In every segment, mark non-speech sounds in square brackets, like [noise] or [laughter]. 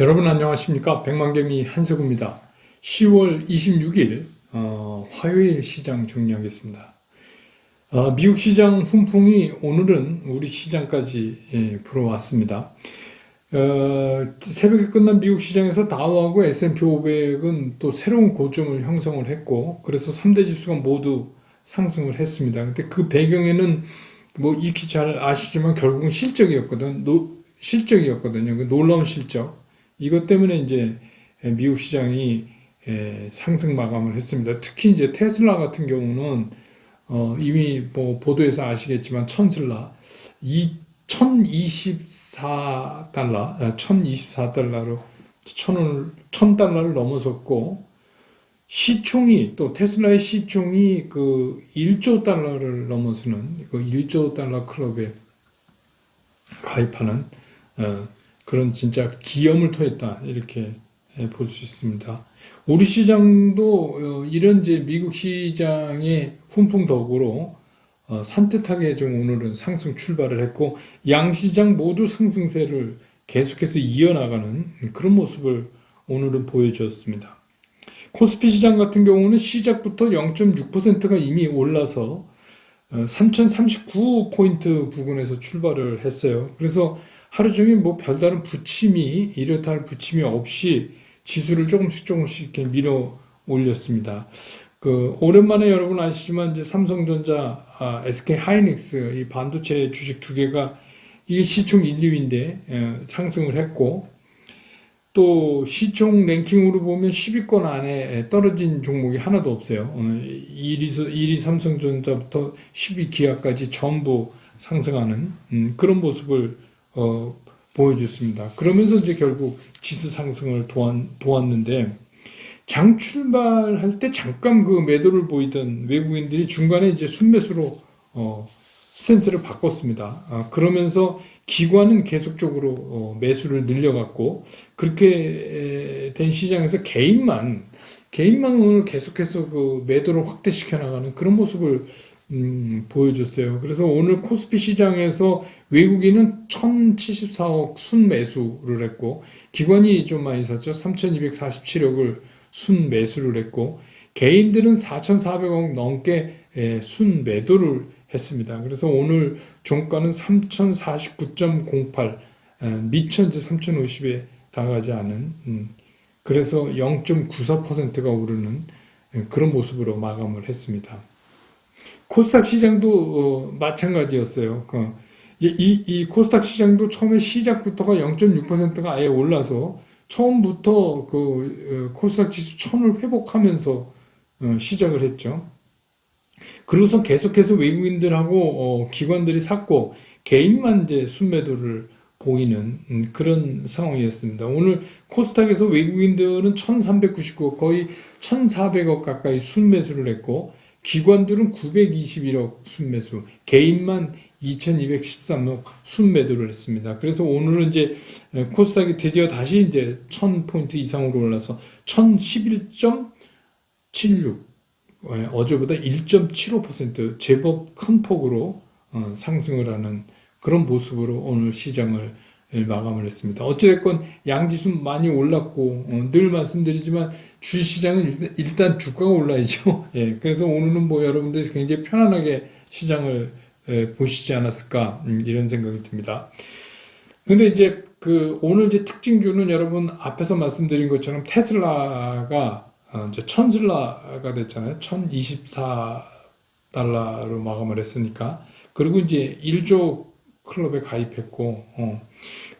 여러분 안녕하십니까 백만개미 한석우입니다. 10월 26일 어, 화요일 시장 정리하겠습니다. 어, 미국 시장 훈풍이 오늘은 우리 시장까지 예, 불어왔습니다. 어, 새벽에 끝난 미국 시장에서 다우하고 S&P 500은 또 새로운 고점을 형성을 했고 그래서 3대 지수가 모두 상승을 했습니다. 근데 그 배경에는 뭐 익히 잘 아시지만 결국은 실적이었거든. 노, 실적이었거든요. 그 놀라운 실적. 이것 때문에 이제 미국 시장이 에, 상승 마감을 했습니다. 특히 이제 테슬라 같은 경우는 어, 이미 뭐 보도에서 아시겠지만 천슬라 이 1024달러, 1024달러로 천을 1000달러를 넘어섰고 시총이 또 테슬라의 시총이 그 1조 달러를 넘어서는 그 1조 달러 클럽에 가입하는 어, 그런 진짜 기염을 토했다 이렇게 볼 수 있습니다. 우리 시장도 어, 이런 이제 미국 시장의 훈풍 덕으로 어, 산뜻하게 좀 오늘은 상승 출발을 했고 양 시장 모두 상승세를 계속해서 이어나가는 그런 모습을 오늘은 보여주었습니다. 코스피 시장 같은 경우는 시작부터 0.6%가 이미 올라서 3039포인트 부근에서 출발을 했어요. 그래서 하루 종일 뭐 별다른 부침이 이렇다 할 부침이 없이 지수를 조금씩 조금씩 이렇게 밀어 올렸습니다. 그 오랜만에 여러분 아시지만 이제 삼성전자, 아, SK 하이닉스 이 반도체 주식 두 개가 이게 시총 1, 2위인데 에, 상승을 했고 또 시총 랭킹으로 보면 10위권 안에 떨어진 종목이 하나도 없어요. 어, 1위, 1위 삼성전자부터 10위 기아까지 전부 상승하는 음, 그런 모습을 어, 보여줬습니다. 그러면서 이제 결국 지수 상승을 도왔, 도왔는데 장 출발할 때 잠깐 그 매도를 보이던 외국인들이 중간에 이제 순매수로 어, 스탠스를 바꿨습니다. 아, 그러면서 기관은 계속적으로 어, 매수를 늘려갔고 그렇게 된 시장에서 개인만 개인만 오늘 계속해서 그 매도를 확대시켜 나가는 그런 모습을 음, 보여줬어요. 그래서 오늘 코스피 시장에서 외국인은 1074억 순매수를 했고, 기관이 좀 많이 샀죠. 3247억을 순매수를 했고, 개인들은 4400억 넘게 예, 순매도를 했습니다. 그래서 오늘 종가는 3049.08, 미천 이제 3050에 다가가지 않은, 음, 그래서 0.94%가 오르는 예, 그런 모습으로 마감을 했습니다. 코스닥 시장도 어, 마찬가지였어요. 그, 이, 이 코스닥 시장도 처음에 시작부터가 0.6%가 아예 올라서 처음부터 그 어, 코스닥 지수 1000을 회복하면서 어, 시작을 했죠. 그리고선 계속해서 외국인들하고 어, 기관들이 샀고 개인만 이제 순매도를 보이는 음, 그런 상황이었습니다. 오늘 코스닥에서 외국인들은 1,399억 거의 1,400억 가까이 순매수를 했고 기관들은 921억 순매수, 개인만 2213억 순매도를 했습니다. 그래서 오늘은 이제 코스닥이 드디어 다시 이제 1000포인트 이상으로 올라서 1011.76, 어제보다 1.75% 제법 큰 폭으로 어, 상승을 하는 그런 모습으로 오늘 시장을 마감을 했습니다. 어찌됐건 양지수 많이 올랐고 어, 늘 말씀드리지만 주시장은 일단 주가가 올라야죠. [laughs] 예, 그래서 오늘은 뭐 여러분들이 굉장히 편안하게 시장을 예, 보시지 않았을까 음, 이런 생각이 듭니다. 근데 이제 그 오늘 이제 특징주는 여러분 앞에서 말씀드린 것처럼 테슬라가 어, 이제 천슬라가 됐잖아요. 1024달러로 마감을 했으니까 그리고 이제 1조 클럽에 가입했고, 어.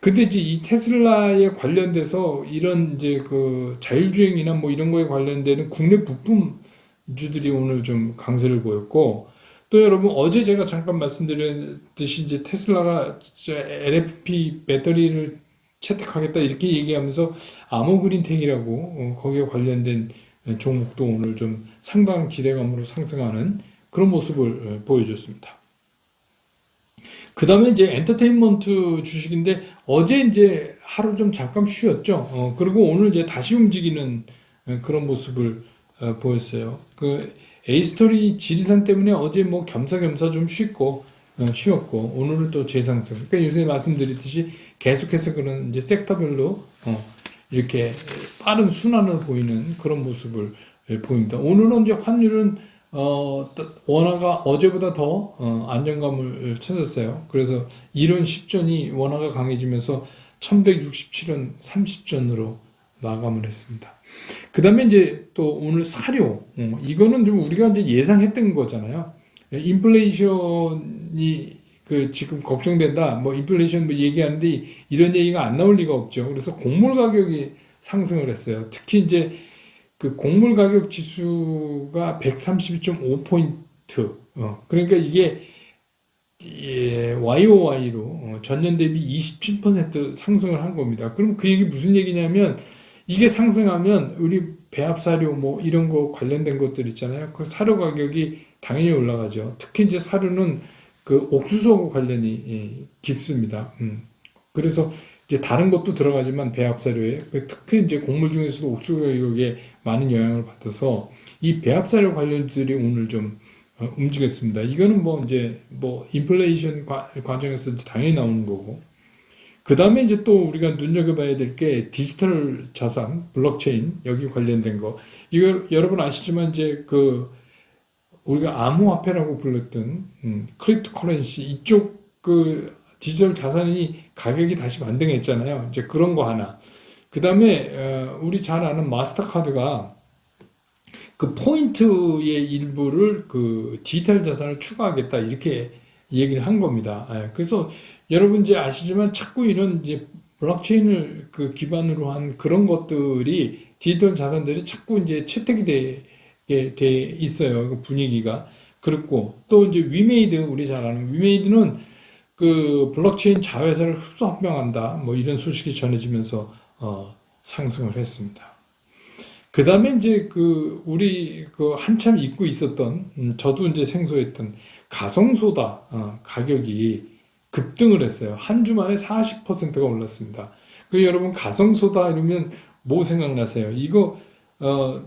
근데 이제 이 테슬라에 관련돼서 이런 이제 그 자율주행이나 뭐 이런 거에 관련되는 국내 부품주들이 오늘 좀 강세를 보였고, 또 여러분 어제 제가 잠깐 말씀드렸듯이 이제 테슬라가 LFP 배터리를 채택하겠다 이렇게 얘기하면서 아모그린텍이라고 어, 거기에 관련된 종목도 오늘 좀 상당한 기대감으로 상승하는 그런 모습을 어, 보여줬습니다. 그 다음에 이제 엔터테인먼트 주식인데 어제 이제 하루 좀 잠깐 쉬었죠. 어, 그리고 오늘 이제 다시 움직이는 어, 그런 모습을 어, 보였어요. 그 에이스토리 지리산 때문에 어제 뭐 겸사겸사 좀 쉬고 어, 쉬었고 오늘은 또 재상승. 그러니까 요새 말씀드렸듯이 계속해서 그런 이제 섹터별로 어, 이렇게 빠른 순환을 보이는 그런 모습을 보입니다. 오늘은 이제 환율은 어, 원화가 어제보다 더 어, 안정감을 찾았어요. 그래서 이런 10전이 원화가 강해지면서 1167원 30전으로 마감을 했습니다. 그 다음에 이제 또 오늘 사료, 어, 이거는 좀 우리가 이제 예상했던 거잖아요. 인플레이션이 그 지금 걱정된다. 뭐 인플레이션 뭐 얘기하는데 이런 얘기가 안 나올 리가 없죠. 그래서 곡물 가격이 상승을 했어요. 특히 이제 그 곡물 가격 지수가 132.5포인트. 어, 그러니까 이게 예, YOY로 어, 전년 대비 27% 상승을 한 겁니다. 그럼 그 얘기 무슨 얘기냐면 이게 상승하면 우리 배합 사료 뭐 이런 거 관련된 것들 있잖아요. 그 사료 가격이 당연히 올라가죠. 특히 이제 사료는 그 옥수수하고 관련이 예, 깊습니다. 음. 그래서 이제 다른 것도 들어가지만 배합 사료에 그 특히 이제 곡물 중에서도 옥수수 가격에 많은 영향을 받아서 이 배합 사료 관련들이 오늘 좀 어, 움직였습니다. 이거는 뭐 이제 뭐 인플레이션 과, 과정에서 당연히 나오는 거고. 그 다음에 이제 또 우리가 눈여겨봐야 될 게 디지털 자산, 블록체인 여기 관련된 거. 이거 여러분 아시지만 이제 그 우리가 암호화폐라고 불렀던 음, 크립토 커런시 이쪽 그 디지털 자산이 가격이 다시 반등했잖아요. 이제 그런 거 하나. 그 다음에 어, 우리 잘 아는 마스터카드가 그 포인트의 일부를 그 디지털 자산을 추가하겠다 이렇게 얘기를 한 겁니다. 예, 그래서 여러분 이제 아시지만 자꾸 이런 이제 블록체인을 그 기반으로 한 그런 것들이 디지털 자산들이 자꾸 이제 채택이 되게 돼 있어요. 그 분위기가 그렇고 또 이제 위메이드 우리 잘 아는 위메이드는 그 블록체인 자회사를 흡수 합병한다 뭐 이런 소식이 전해지면서 어, 상승을 했습니다. 그 다음에 이제 그 우리 그 한참 잊고 있었던 음, 저도 이제 생소했던 가성소다 어, 가격이 급등을 했어요. 한 주 만에 40%가 올랐습니다. 그 여러분 가성소다 이러면 뭐 생각나세요? 이거 어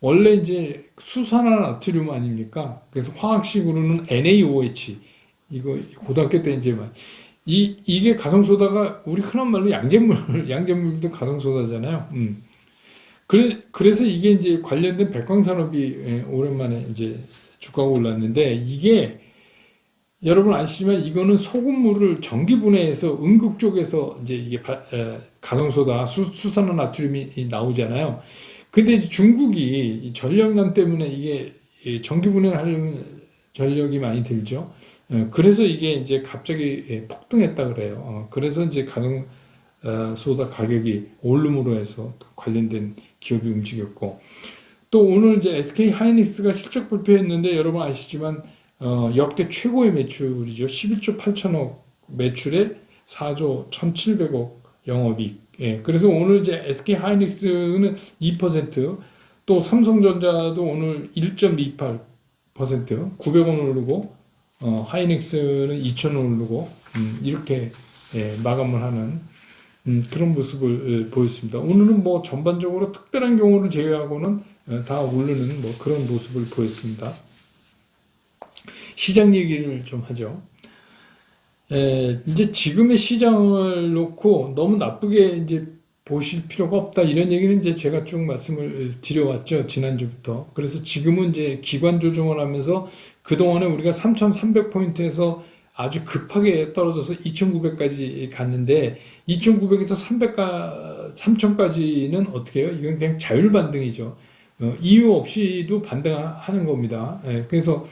원래 이제 수산화 나트륨 아닙니까? 그래서 화학식으로는 NaOH 이거 고등학교 때 이제 이 이게 가성소다가 우리 흔한 말로 양잿물 [laughs] 양잿물도 가성소다잖아요. 음. 그래 그래서 이게 이제 관련된 백광산업이 예, 오랜만에 이제 주가가 올랐는데 이게 여러분 아시지만 이거는 소금물을 전기 분해해서 응급 쪽에서 이제 이게 가성소다 수, 수산화 나트륨이 나오잖아요. 근데 중국이 이 전력난 때문에 이게 이 전기 분해하려면 전력이 많이 들죠. 어, 그래서 이게 이제 갑자기 예, 폭등했다 그래요. 어, 그래서 이제 가성 어, 소다 가격이 오름으로 해서 관련된 기업이 움직였고 또 오늘 이제 SK 하이닉스가 실적 발표했는데 여러분 아시지만 어, 역대 최고의 매출이죠. 11조 8천억 매출에 4조 1,700억 영업이익. 예, 그래서 오늘 이제 SK 하이닉스는 2%또 삼성전자도 오늘 1.28% 900원 오르고 어, 하이닉스는 2,000원 오르고 음, 이렇게 예, 마감을 하는 음, 그런 모습을 예, 보였습니다. 오늘은 뭐 전반적으로 특별한 경우를 제외하고는 어, 다 오르는 뭐 그런 모습을 보였습니다. 시장 얘기를 좀 하죠. 에, 이제 지금의 시장을 놓고 너무 나쁘게 이제 보실 필요가 없다 이런 얘기는 이제 제가 쭉 말씀을 드려왔죠 지난주부터 그래서 지금은 이제 기관 조정을 하면서 그동안에 우리가 3,300포인트에서 아주 급하게 떨어져서 2,900까지 갔는데 2,900에서 300가 3,000까지는 어떻게 해요? 이건 그냥 자율 반등이죠. 어, 이유 없이도 반등하는 겁니다. 예, 그래서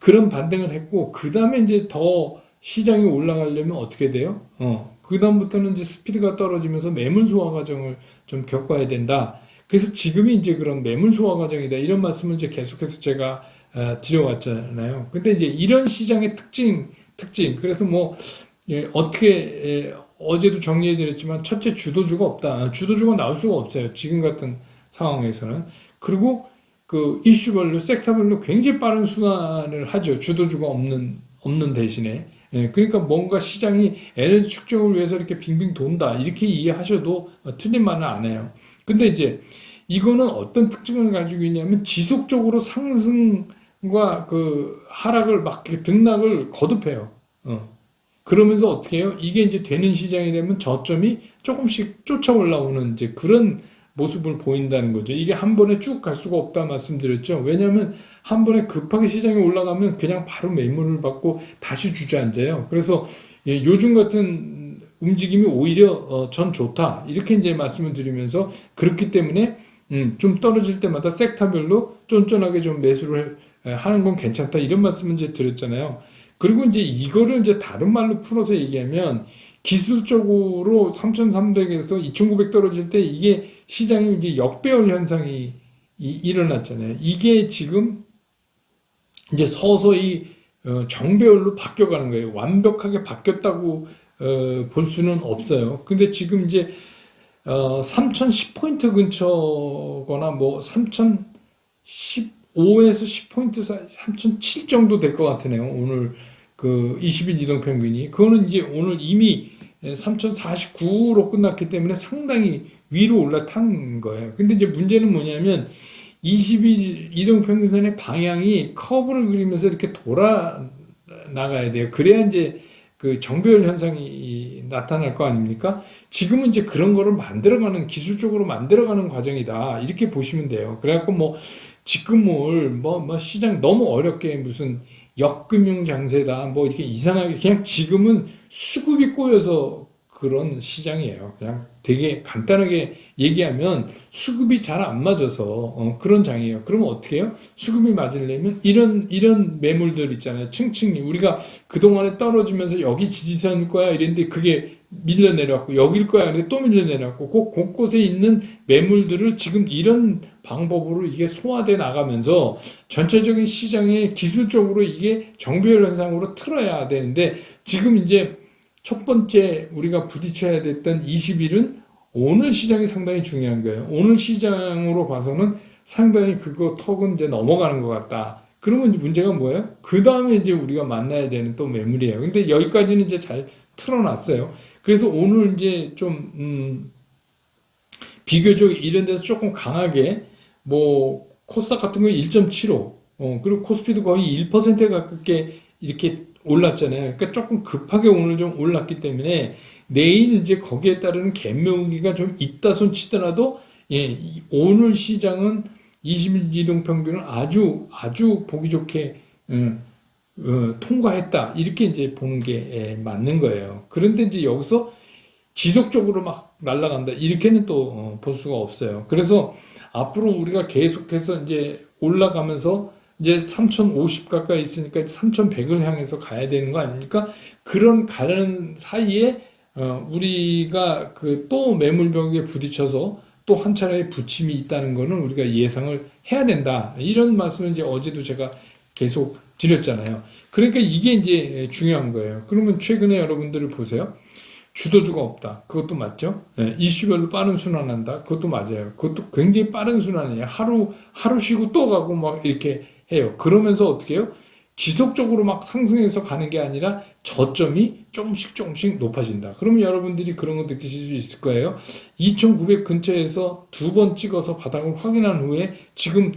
그런 반등을 했고 그 다음에 이제 더 시장이 올라가려면 어떻게 돼요? 어, 그 다음부터는 이제 스피드가 떨어지면서 매물 소화 과정을 좀 겪어야 된다. 그래서 지금이 이제 그런 매물 소화 과정이다. 이런 말씀을 이제 계속해서 제가 어, 드려왔잖아요. 근데 이제 이런 시장의 특징, 특징. 그래서 뭐, 예, 어떻게, 예, 어제도 정리해드렸지만, 첫째 주도주가 없다. 주도주가 나올 수가 없어요. 지금 같은 상황에서는. 그리고 그 이슈별로, 섹터별로 굉장히 빠른 순환을 하죠. 주도주가 없는, 없는 대신에. 예, 그러니까 뭔가 시장이 에너지 축적을 위해서 이렇게 빙빙 돈다. 이렇게 이해하셔도 틀린 말은 안 해요. 근데 이제 이거는 어떤 특징을 가지고 있냐면 지속적으로 상승과 그 하락을 막 등락을 거듭해요. 어. 그러면서 어떻게 해요? 이게 이제 되는 시장이 되면 저점이 조금씩 쫓아 올라오는 이제 그런 모습을 보인다는 거죠. 이게 한 번에 쭉 갈 수가 없다 말씀드렸죠. 왜냐하면 한 번에 급하게 시장이 올라가면 그냥 바로 매물을 받고 다시 주저앉아요. 그래서 예, 요즘 같은 움직임이 오히려 어, 전 좋다. 이렇게 이제 말씀을 드리면서 그렇기 때문에 음, 좀 떨어질 때마다 섹터별로 쫀쫀하게 좀 매수를 에, 하는 건 괜찮다. 이런 말씀을 이제 드렸잖아요. 그리고 이제 이거를 이제 다른 말로 풀어서 얘기하면 기술적으로 3,300에서 2,900 떨어질 때 이게 시장이 이제 역배열 현상이 이- 일어났잖아요. 이게 지금 이제 서서히 어, 정배열로 바뀌어가는 거예요. 완벽하게 바뀌었다고 어, 볼 수는 없어요. 근데 지금 이제 어, 3,010포인트 근처거나 뭐 3,015에서 10포인트 사이, 3,007 정도 될 것 같으네요. 오늘 그 20일 이동 평균이. 그거는 이제 오늘 이미 3,049로 끝났기 때문에 상당히 위로 올라탄 거예요. 근데 이제 문제는 뭐냐면 20일 이동 평균선의 방향이 커브를 그리면서 이렇게 돌아 나가야 돼요. 그래야 이제 그 정배열 현상이 나타날 거 아닙니까? 지금은 이제 그런 거를 만들어가는 기술적으로 만들어가는 과정이다 이렇게 보시면 돼요. 그래갖고 뭐 지금을 뭐, 뭐 시장 너무 어렵게 무슨 역금융 장세다 뭐 이렇게 이상하게 그냥 지금은 수급이 꼬여서 그런 시장이에요. 그냥 되게 간단하게 얘기하면 수급이 잘 안 맞아서 어, 그런 장이에요. 그러면 어떻게 해요? 수급이 맞으려면 이런 이런 매물들 있잖아요. 층층이 우리가 그동안에 떨어지면서 여기 지지선일 거야 이랬는데 그게 밀려 내려왔고 여길 거야 근데 또 밀려 내려왔고 그 곳곳에 있는 매물들을 지금 이런 방법으로 이게 소화돼 나가면서 전체적인 시장에 기술적으로 이게 정배열 현상으로 틀어야 되는데 지금 이제 첫 번째 우리가 부딪혀야 됐던 20일은 오늘 시장이 상당히 중요한 거예요. 오늘 시장으로 봐서는 상당히 그거 턱은 이제 넘어가는 것 같다. 그러면 이제 문제가 뭐예요? 그 다음에 이제 우리가 만나야 되는 또 매물이에요. 근데 여기까지는 이제 잘 틀어놨어요. 그래서 오늘 이제 좀, 음, 비교적 이런 데서 조금 강하게 뭐 코스닥 같은 거 1.75, 어, 그리고 코스피도 거의 1%에 가깝게 이렇게 올랐잖아요. 그러니까 조금 급하게 오늘 좀 올랐기 때문에 내일 이제 거기에 따르는 갭매우기가 좀 있다 손 치더라도 예, 이- 오늘 시장은 20일 이동 평균을 아주 아주 보기 좋게 음, 어, 통과했다 이렇게 이제 보는 게 예, 맞는 거예요. 그런데 이제 여기서 지속적으로 막 날아간다 이렇게는 또 어, 볼 수가 없어요. 그래서 앞으로 우리가 계속해서 이제 올라가면서 이제 3050 가까이 있으니까 3100을 향해서 가야 되는 거 아닙니까? 그런 가는 사이에 어, 우리가 그 또 매물벽에 부딪혀서 또 한 차례의 부침이 있다는 거는 우리가 예상을 해야 된다. 이런 말씀을 이제 어제도 제가 계속 드렸잖아요. 그러니까 이게 이제 중요한 거예요. 그러면 최근에 여러분들을 보세요. 주도주가 없다. 그것도 맞죠? 예, 이슈별로 빠른 순환한다. 그것도 맞아요. 그것도 굉장히 빠른 순환이에요. 하루, 하루 쉬고 또 가고 막 이렇게 해요. 그러면서 어떻게 해요? 지속적으로 막 상승해서 가는 게 아니라 저점이 조금씩 조금씩 높아진다. 그러면 여러분들이 그런 거 느끼실 수 있을 거예요. 2900 근처에서 두 번 찍어서 바닥을 확인한 후에 지금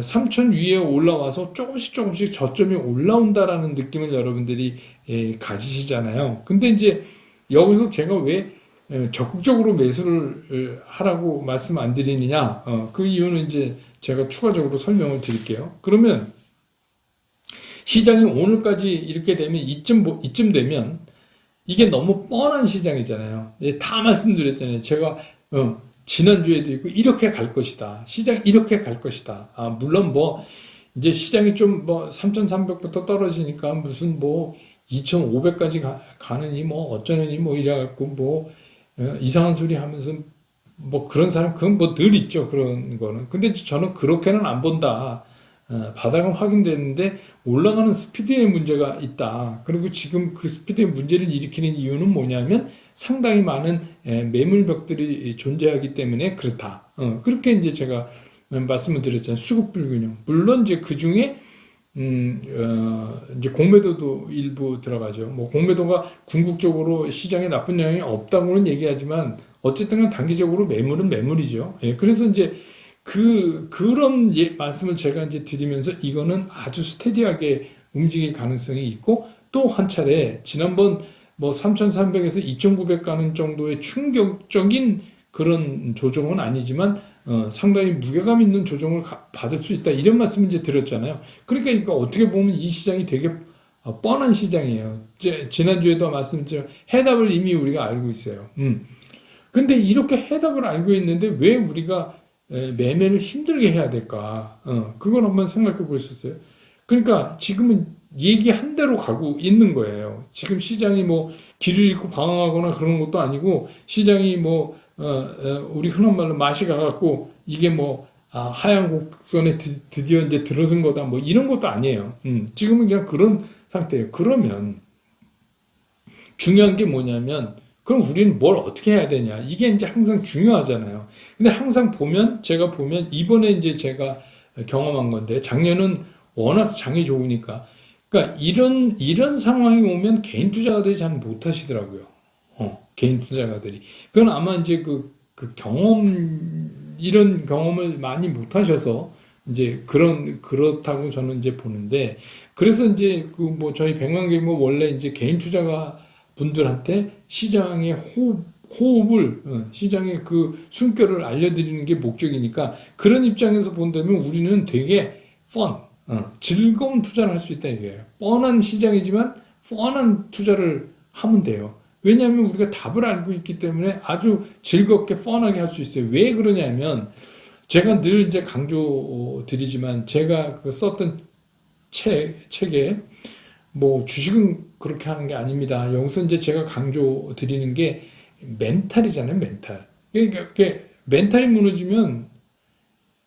3000 위에 올라와서 조금씩 조금씩 저점이 올라온다라는 느낌을 여러분들이 예, 가지시잖아요. 근데 이제 여기서 제가 왜 에, 적극적으로 매수를 에, 하라고 말씀 안 드리느냐? 어, 그 이유는 이제 제가 추가적으로 설명을 드릴게요. 그러면 시장이 오늘까지 이렇게 되면 이쯤 보- 이쯤 되면 이게 너무 뻔한 시장이잖아요. 다 말씀드렸잖아요. 제가 어, 지난주에도 있고 이렇게 갈 것이다. 시장 이렇게 갈 것이다. 아, 물론 뭐 이제 시장이 좀 뭐 3,300부터 떨어지니까 무슨 뭐 2,500까지 가, 가느니 뭐 어쩌느니 뭐 이래갖고 뭐 어, 이상한 소리 하면서 뭐 그런 사람 그건 뭐 늘 있죠 그런 거는. 근데 저는 그렇게는 안 본다. 어, 바닥은 확인됐는데 올라가는 스피드에 문제가 있다. 그리고 지금 그 스피드의 문제를 일으키는 이유는 뭐냐면 상당히 많은 에, 매물벽들이 존재하기 때문에 그렇다. 어, 그렇게 이제 제가 말씀을 드렸잖아요. 수급 불균형. 물론 이제 그 중에 음, 어, 이제 공매도도 일부 들어가죠. 뭐 공매도가 궁극적으로 시장에 나쁜 영향이 없다고는 얘기하지만 어쨌든 간 단기적으로 매물은 매물이죠. 예, 그래서 이제 그 그런 예, 말씀을 제가 이제 드리면서 이거는 아주 스테디하게 움직일 가능성이 있고 또 한 차례 지난번 뭐 3,300에서 2,900 가는 정도의 충격적인 그런 조정은 아니지만 어, 상당히 무게감 있는 조정을 가- 받을 수 있다 이런 말씀 이제 드렸잖아요. 그러니까, 그러니까 어떻게 보면 이 시장이 되게 어, 뻔한 시장이에요. 제- 지난주에도 말씀드렸지만 해답을 이미 우리가 알고 있어요. 음. 근데 이렇게 해답을 알고 있는데 왜 우리가 에, 매매를 힘들게 해야 될까? 어, 그걸 한번 생각해 보셨어요? 그러니까 지금은 얘기한 대로 가고 있는 거예요. 지금 시장이 뭐 길을 잃고 방황하거나 그런 것도 아니고 시장이 뭐 어, 어, 우리 흔한 말로 맛이 가갖고 이게 뭐 아, 하얀 곡선에 드, 드디어 이제 들어선 거다 뭐 이런 것도 아니에요. 음, 지금은 그냥 그런 상태예요. 그러면 중요한 게 뭐냐면 그럼 우리는 뭘 어떻게 해야 되냐 이게 이제 항상 중요하잖아요. 근데 항상 보면 제가 보면 이번에 이제 제가 경험한 건데 작년은 워낙 장이 좋으니까 그러니까 이런 이런 상황이 오면 개인 투자가들이 잘 못하시더라고요. 어, 개인 투자가들이 그건 아마 이제 그, 그 경험 이런 경험을 많이 못하셔서 이제 그런 그렇다고 저는 이제 보는데 그래서 이제 그 뭐 저희 백만 개뭐 원래 이제 개인 투자가 분들한테 시장의 호흡, 호흡을, 어, 시장의 그 숨결을 알려드리는 게 목적이니까 그런 입장에서 본다면 우리는 되게 펀, 어, 즐거운 투자를 할 수 있다 이거예요. 뻔한 시장이지만 뻔한 투자를 하면 돼요. 왜냐하면 우리가 답을 알고 있기 때문에 아주 즐겁게 펀하게 할 수 있어요. 왜 그러냐면 제가 늘 이제 강조 드리지만 제가 그 썼던 책, 책에 뭐 주식은 그렇게 하는 게 아닙니다. 여기서 이제 제가 강조 드리는 게 멘탈이잖아요, 멘탈. 그러니까 멘탈이 무너지면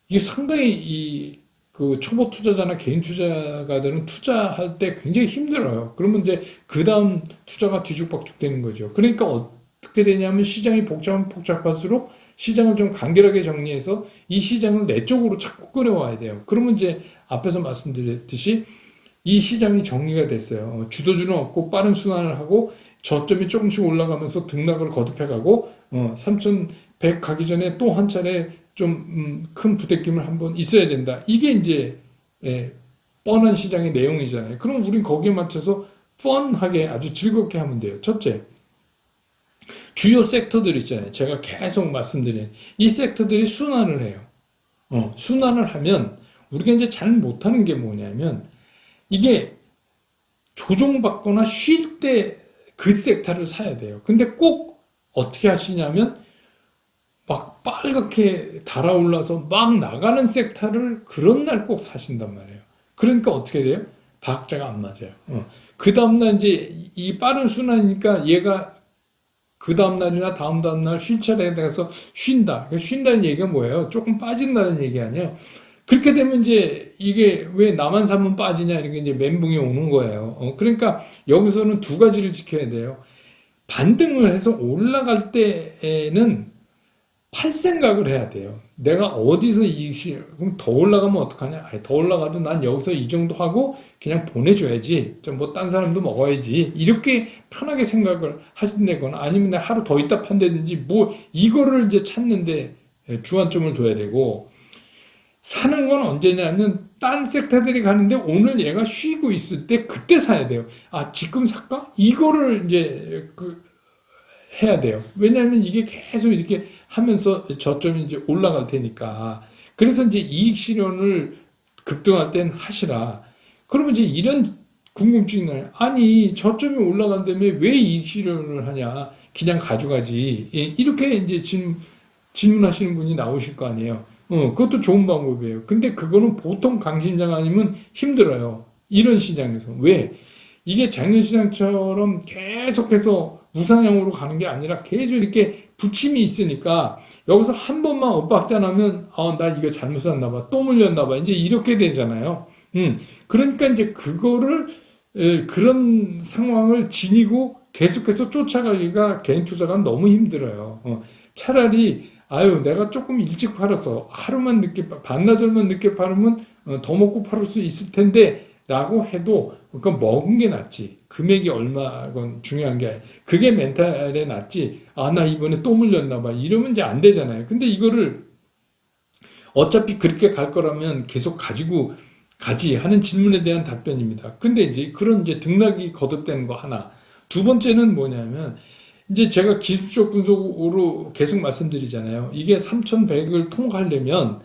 이게 상당히 이 그 초보 투자자나 개인 투자가들은 투자할 때 굉장히 힘들어요. 그러면 이제 그 다음 투자가 뒤죽박죽 되는 거죠. 그러니까 어떻게 되냐면 시장이 복잡하면 복잡할수록 시장을 좀 간결하게 정리해서 이 시장을 내 쪽으로 자꾸 끌어와야 돼요. 그러면 이제 앞에서 말씀드렸듯이 이 시장이 정리가 됐어요. 어, 주도주는 없고 빠른 순환을 하고 저점이 조금씩 올라가면서 등락을 거듭해가고 어, 3,100 가기 전에 또 한 차례 좀큰 부대낌을 한번 있어야 된다. 이게 이제 예, 뻔한 시장의 내용이잖아요. 그럼 우린 거기에 맞춰서 펀하게 아주 즐겁게 하면 돼요. 첫째, 주요 섹터들 있잖아요. 제가 계속 말씀드린 이 섹터들이 순환을 해요. 어, 순환을 하면 우리가 이제 잘 못하는 게 뭐냐면 이게 조정받거나 쉴 때 그 섹터를 사야 돼요. 근데 꼭 어떻게 하시냐면 막 빨갛게 달아올라서 막 나가는 섹터를 그런 날 꼭 사신단 말이에요. 그러니까 어떻게 돼요? 박자가 안 맞아요. 어. 그 다음날 이제 이 빠른 순환이니까 얘가 그 다음날이나 다음 다음날 쉴 차례에 가서 쉰다. 쉰다는 얘기가 뭐예요? 조금 빠진다는 얘기 아니에요? 그렇게 되면 이제 이게 왜 나만 사면 빠지냐 이렇게 이제 멘붕이 오는 거예요. 어, 그러니까 여기서는 두 가지를 지켜야 돼요. 반등을 해서 올라갈 때에는 팔 생각을 해야 돼요. 내가 어디서 이익이 그럼 더 올라가면 어떡하냐? 아니, 더 올라가도 난 여기서 이 정도 하고 그냥 보내줘야지. 좀뭐 딴 사람도 먹어야지. 이렇게 편하게 생각을 하신다거나 아니면 하루 더 있다 판다든지 뭐 이거를 이제 찾는데 주안점을 둬야 되고 사는 건 언제냐면 딴 섹터들이 가는데 오늘 얘가 쉬고 있을 때 그때 사야 돼요. 아 지금 살까? 이거를 이제 그 해야 돼요. 왜냐하면 이게 계속 이렇게 하면서 저점이 이제 올라갈 테니까. 그래서 이제 이익 실현을 급등할 땐 하시라. 그러면 이제 이런 궁금증이 나요. 아니 저점이 올라간다며 왜 이익 실현을 하냐? 그냥 가져가지. 예, 이렇게 이제 질, 질문하시는 분이 나오실 거 아니에요. 어, 그것도 좋은 방법이에요. 근데 그거는 보통 강심장 아니면 힘들어요. 이런 시장에서. 왜? 이게 작년 시장처럼 계속해서 우상향으로 가는 게 아니라 계속 이렇게 부침이 있으니까 여기서 한 번만 엇박자나면 아, 나 이거 잘못 샀나 봐. 또 물렸나 봐. 이제 이렇게 되잖아요. 음. 그러니까 이제 그거를 에, 그런 상황을 지니고 계속해서 쫓아가기가 개인 투자가 너무 힘들어요. 어, 차라리 아유 내가 조금 일찍 팔았어 하루만 늦게 파- 반나절만 늦게 팔으면 어, 더 먹고 팔을 수 있을 텐데 라고 해도 그러니까 먹은 게 낫지. 금액이 얼마건 중요한 게 아니야 그게 멘탈에 낫지. 아 나 이번에 또 물렸나 봐. 이러면 이제 안 되잖아요. 근데 이거를 어차피 그렇게 갈 거라면 계속 가지고 가지 하는 질문에 대한 답변입니다. 근데 이제 그런 이제 등락이 거듭되는 거 하나. 두 번째는 뭐냐면 이제 제가 기술적 분석으로 계속 말씀드리잖아요. 이게 3,100을 통과하려면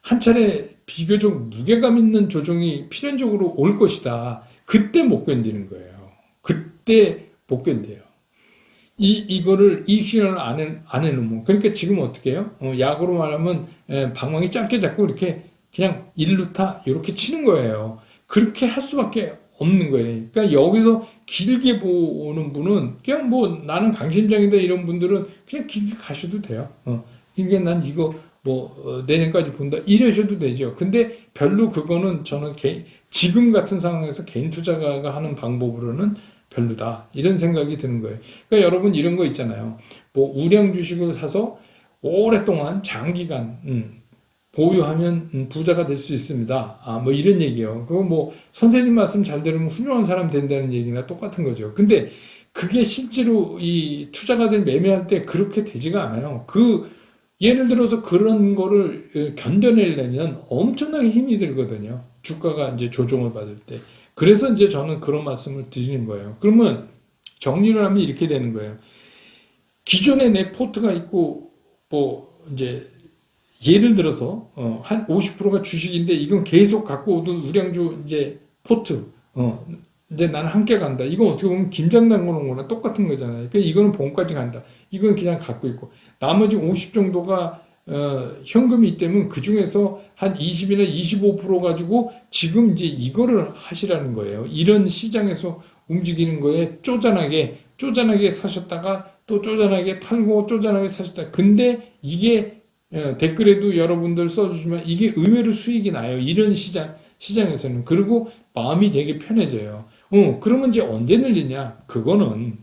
한 차례 비교적 무게감 있는 조정이 필연적으로 올 것이다. 그때 못 견디는 거예요. 그때 못 견뎌요. 이, 이거를 이익 실현을 안, 해, 안 해놓으면. 그러니까 지금 어떻게 해요? 어, 야구로 말하면 에, 방망이 짧게 잡고 이렇게 그냥 일루타 이렇게 치는 거예요. 그렇게 할 수밖에 없는 거예요. 그러니까 여기서 길게 보는 분은 그냥 뭐 나는 강심장이다 이런 분들은 그냥 길게 가셔도 돼요. 어. 그러니까 난 이거 뭐 어, 내년까지 본다 이러셔도 되죠. 근데 별로 그거는 저는 개, 지금 같은 상황에서 개인 투자가가 하는 방법으로는 별로다 이런 생각이 드는 거예요. 그러니까 여러분 이런 거 있잖아요. 뭐 우량 주식을 사서 오랫동안 장기간 음, 보유하면 음, 부자가 될 수 있습니다. 아, 뭐 이런 얘기요. 그거 뭐 선생님 말씀 잘 들으면 훌륭한 사람 된다는 얘기나 똑같은 거죠. 근데 그게 실제로 이 투자가들 매매할 때 그렇게 되지가 않아요. 그 예를 들어서 그런 거를 어, 견뎌내려면 엄청나게 힘이 들거든요. 주가가 이제 조정을 받을 때. 그래서 이제 저는 그런 말씀을 드리는 거예요. 그러면 정리를 하면 이렇게 되는 거예요. 기존에 내 포트가 있고 뭐 이제 예를 들어서 어, 한 50%가 주식인데 이건 계속 갖고 오던 우량주 이제 포트 어 이제 나는 함께 간다. 이건 어떻게 보면 김장 담그는 거랑 똑같은 거잖아요. 그러니까 이거는 봄까지 간다. 이건 그냥 갖고 있고 나머지 50 정도가 어, 현금이 있다면 그 중에서 한 20이나 25% 가지고 지금 이제 이거를 하시라는 거예요. 이런 시장에서 움직이는 거에 쪼잔하게 쪼잔하게 사셨다가 또 쪼잔하게 팔고 쪼잔하게 사셨다. 근데 이게 어, 댓글에도 여러분들 써주시면 이게 의외로 수익이 나요. 이런 시장 시장에서는 그리고 마음이 되게 편해져요. 어, 그러면 이제 언제 늘리냐? 그거는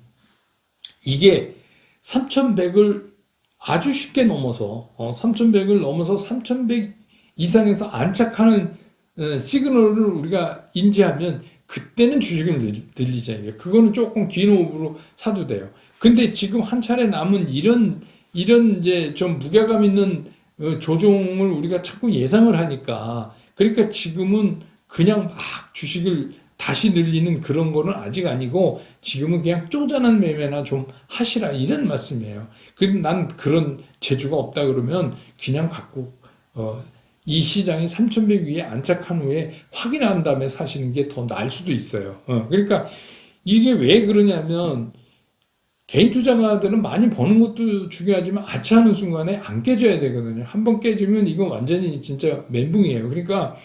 이게 3,100을 아주 쉽게 넘어서 어, 3,100을 넘어서 3,100 이상에서 안착하는 어, 시그널을 우리가 인지하면 그때는 주식을 늘- 늘리자 그거는 조금 긴 호흡으로 사도 돼요. 근데 지금 한 차례 남은 이런 이런 이제 좀 무게감 있는 어, 조종을 우리가 자꾸 예상을 하니까 그러니까 지금은 그냥 막 주식을 다시 늘리는 그런 거는 아직 아니고 지금은 그냥 쪼잔한 매매나 좀 하시라 이런 말씀이에요. 근데 난 그런 재주가 없다 그러면 그냥 갖고 어, 이 시장이 3,100 위에 안착한 후에 확인한 다음에 사시는 게 더 나을 수도 있어요. 어, 그러니까 이게 왜 그러냐면 개인 투자가들은 많이 버는 것도 중요하지만 아차하는 순간에 안 깨져야 되거든요. 한 번 깨지면 이건 완전히 진짜 멘붕이에요. 그러니까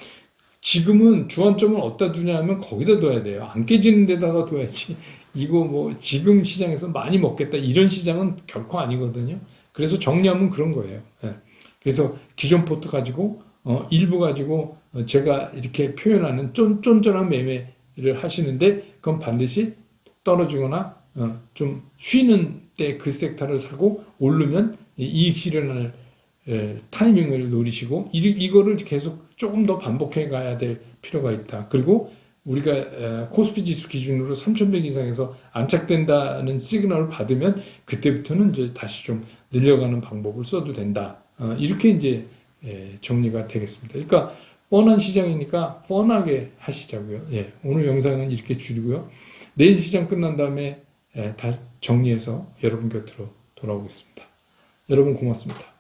지금은 주안점을 어디다 두냐 하면 거기다 둬야 돼요. 안 깨지는 데다가 둬야지. [laughs] 이거 뭐 지금 시장에서 많이 먹겠다 이런 시장은 결코 아니거든요. 그래서 정리하면 그런 거예요. 예. 그래서 기존 포트 가지고 어, 일부 가지고 어, 제가 이렇게 표현하는 쫀, 쫀쫀한 매매를 하시는데 그건 반드시 떨어지거나 어, 좀 쉬는 때 그 섹터를 사고 오르면 이 이익 실현을 에, 타이밍을 노리시고 이, 이거를 계속 조금 더 반복해 가야 될 필요가 있다. 그리고 우리가 에, 코스피 지수 기준으로 3,100 이상에서 안착된다는 시그널을 받으면 그때부터는 이제 다시 좀 늘려가는 방법을 써도 된다. 어, 이렇게 이제 에, 정리가 되겠습니다. 그러니까 뻔한 시장이니까 뻔하게 하시자고요. 예, 오늘 영상은 이렇게 줄이고요. 내일 시장 끝난 다음에 정리해서 여러분 곁으로 돌아오겠습니다. 여러분 고맙습니다.